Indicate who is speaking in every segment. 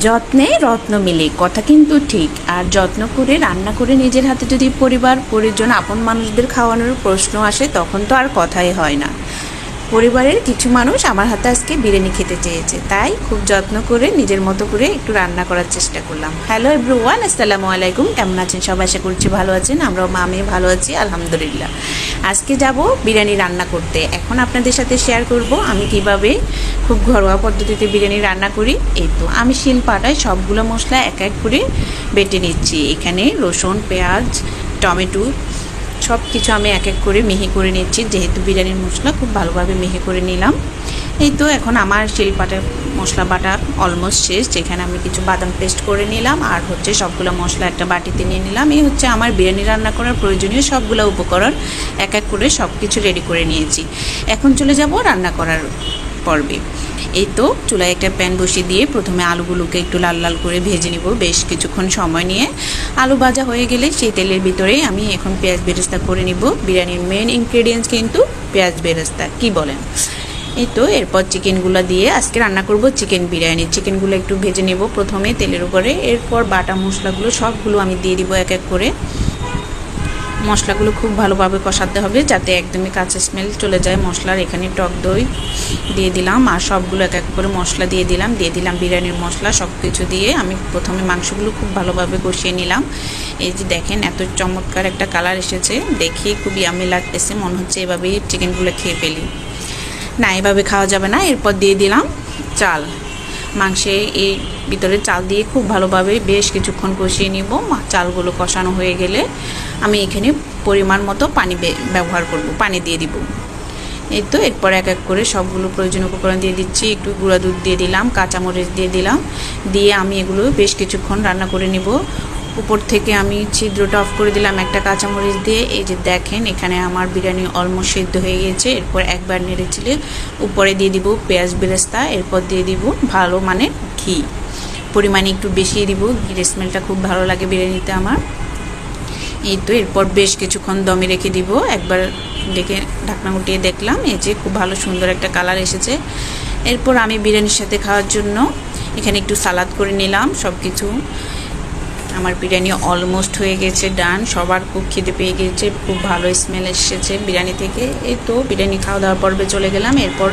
Speaker 1: যত্নে রত্ন মিলে, কথা কিন্তু ঠিক। আর যত্ন করে, রান্না করে নিজের হাতে যদি পরিবার, পরিজন, আপন মানুষদের খাওয়ানোর প্রশ্ন আসে, তখন তো আর কথাই হয় না। পরিবারের কিছু মানুষ আমার হাতে আজকে বিরিয়ানি খেতে চেয়েছে। তাই খুব যত্ন করে, নিজের মতো করে একটু রান্না করার চেষ্টা করলাম। হ্যালো এভরিওয়ান আসসালামু আলাইকুম। কেমন আছেন সবাই? আশা করছি ভালো আছেন। আমরাও মা, আমি ভালো আছি, আলহামদুলিল্লাহ। আজকে যাব বিরিয়ানি রান্না করতে। এখন আপনাদের সাথে শেয়ার করব আমি কীভাবে খুব ঘরোয়া পদ্ধতিতে বিরিয়ানি রান্না করি। এই তো, আমি শিল পাটায় সবগুলো মশলা এক এক করে বেটে নিচ্ছি। এখানে রসুন, পেঁয়াজ, টমেটো সব কিছু আমি এক এক করে মিহি করে নিচ্ছি যেহেতু বিরিয়ানির মশলা খুব ভালোভাবে মিহি করে নিলাম। এই তো এখন আমার শিলপাটার মশলা বাটা অলমোস্ট শেষ, যেখানে আমি কিছু বাদাম পেস্ট করে নিলাম, আর হচ্ছে সবগুলো মশলা একটা বাটিতে নিয়ে নিলাম। এই হচ্ছে আমার বিরিয়ানি রান্না করার প্রয়োজনীয় সবগুলো উপকরণ। এক এক করে সব কিছু রেডি করে নিয়েছি। এখন চলে যাব রান্না করার পর্বে। এই তো, চুলায় একটা প্যান বসিয়ে দিয়ে প্রথমে আলুগুলোকে একটু লাল লাল করে ভেজে নিব। বেশ কিছুক্ষণ সময় নিয়ে আলু ভাজা হয়ে গেলে সেই তেলের ভিতরে আমি এখন পেঁয়াজ বেরেস্তা করে নিব। বিরিয়ানির মেন ইনগ্রেডিয়েন্টস কিন্তু পেঁয়াজ বেরেস্তা, কি বলেন? এই তো, এরপর চিকেনগুলো দিয়ে আজকে রান্না করব চিকেন বিরিয়ানি। চিকেনগুলো একটু ভেজে নেব প্রথমে তেলের উপরে। এরপর বাটা মশলাগুলো সবগুলো আমি দিয়ে দিব এক এক করে। মশলাগুলো খুব ভালোভাবে কষাতে হবে যাতে একদমই কাঁচা স্মেল চলে যায়। মশলার এখানে টক দই দিয়ে দিলাম আর সবগুলো এক এক করে মশলা দিয়ে দিলাম। দিয়ে দিলাম বিরিয়ানির মশলা সব কিছু দিয়ে আমি প্রথমে মাংসগুলো খুব ভালোভাবে কষিয়ে নিলাম। এই যে দেখেন, এত চমৎকার একটা কালার এসেছে। দেখে খুবই আমি লাগতেছে, মনে হচ্ছে এভাবেই চিকেনগুলো খেয়ে ফেলি। না, এভাবে খাওয়া যাবে না। এরপর দিয়ে দিলাম চাল। মাংসে এই ভিতরে চাল দিয়ে খুব ভালোভাবে বেশ কিছুক্ষণ কষিয়ে নিব। চালগুলো কষানো হয়ে গেলে আমি এখানে পরিমাণ মতো পানি ব্যবহার করব, পানি দিয়ে দিব। এই তো, এরপর এক এক করে সবগুলো প্রয়োজনীয় উপকরণ দিয়ে দিচ্ছি। একটু গুঁড়া দুধ দিয়ে দিলাম, কাঁচামরিচ দিয়ে দিলাম। দিয়ে আমি এগুলো বেশ কিছুক্ষণ রান্না করে নিব। উপর থেকে আমি ছিদ্রটা অফ করে দিলাম একটা কাঁচামরিচ দিয়ে। এই যে দেখেন, এখানে আমার বিরিয়ানি অলমোস্ট সিদ্ধ হয়ে গেছে এরপর একবার নেড়েছিলে উপরে দিয়ে দিব পেঁয়াজ বেরেস্তা। এরপর দিয়ে দিব ভালো মানে ঘি। পরিমাণে একটু বেশি দিব, ঘির স্মেলটা খুব ভালো লাগে বিরিয়ানিতে আমার। এই তো এরপর বেশ কিছুক্ষণ দমে রেখে দিব। একবার দেখে ঢাকনা উঠিয়ে দেখলাম, এই যে খুব ভালো সুন্দর একটা কালার এসেছে। এরপর আমি বিরিয়ানির সাথে খাওয়ার জন্য এখানে একটু সালাদ করে নিলাম সব কিছু আমার বিরিয়ানি অলমোস্ট হয়ে গেছে ডান সবার খুব খিদে পেয়ে গেছে, খুব ভালো স্মেল এসেছে বিরিয়ানি থেকে। এই তো বিরিয়ানি খাওয়া দাওয়ার পর্বে চলে গেলাম। এরপর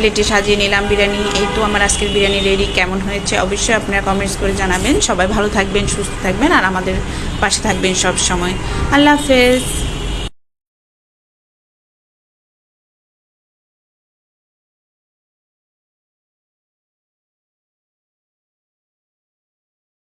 Speaker 1: প্লেটে সাজিয়ে নিলাম বিরিয়ানি। এই তো আমার আজকের বিরিয়ানি রেডি। কেমন হয়েছে? অবশ্যই আপনারা কমেন্টস করে জানাবেন। সবাই ভালো থাকবেন, সুস্থ থাকবেন, আর আমাদের পাশে থাকবেন সব সময় আল্লাহ হাফেজ।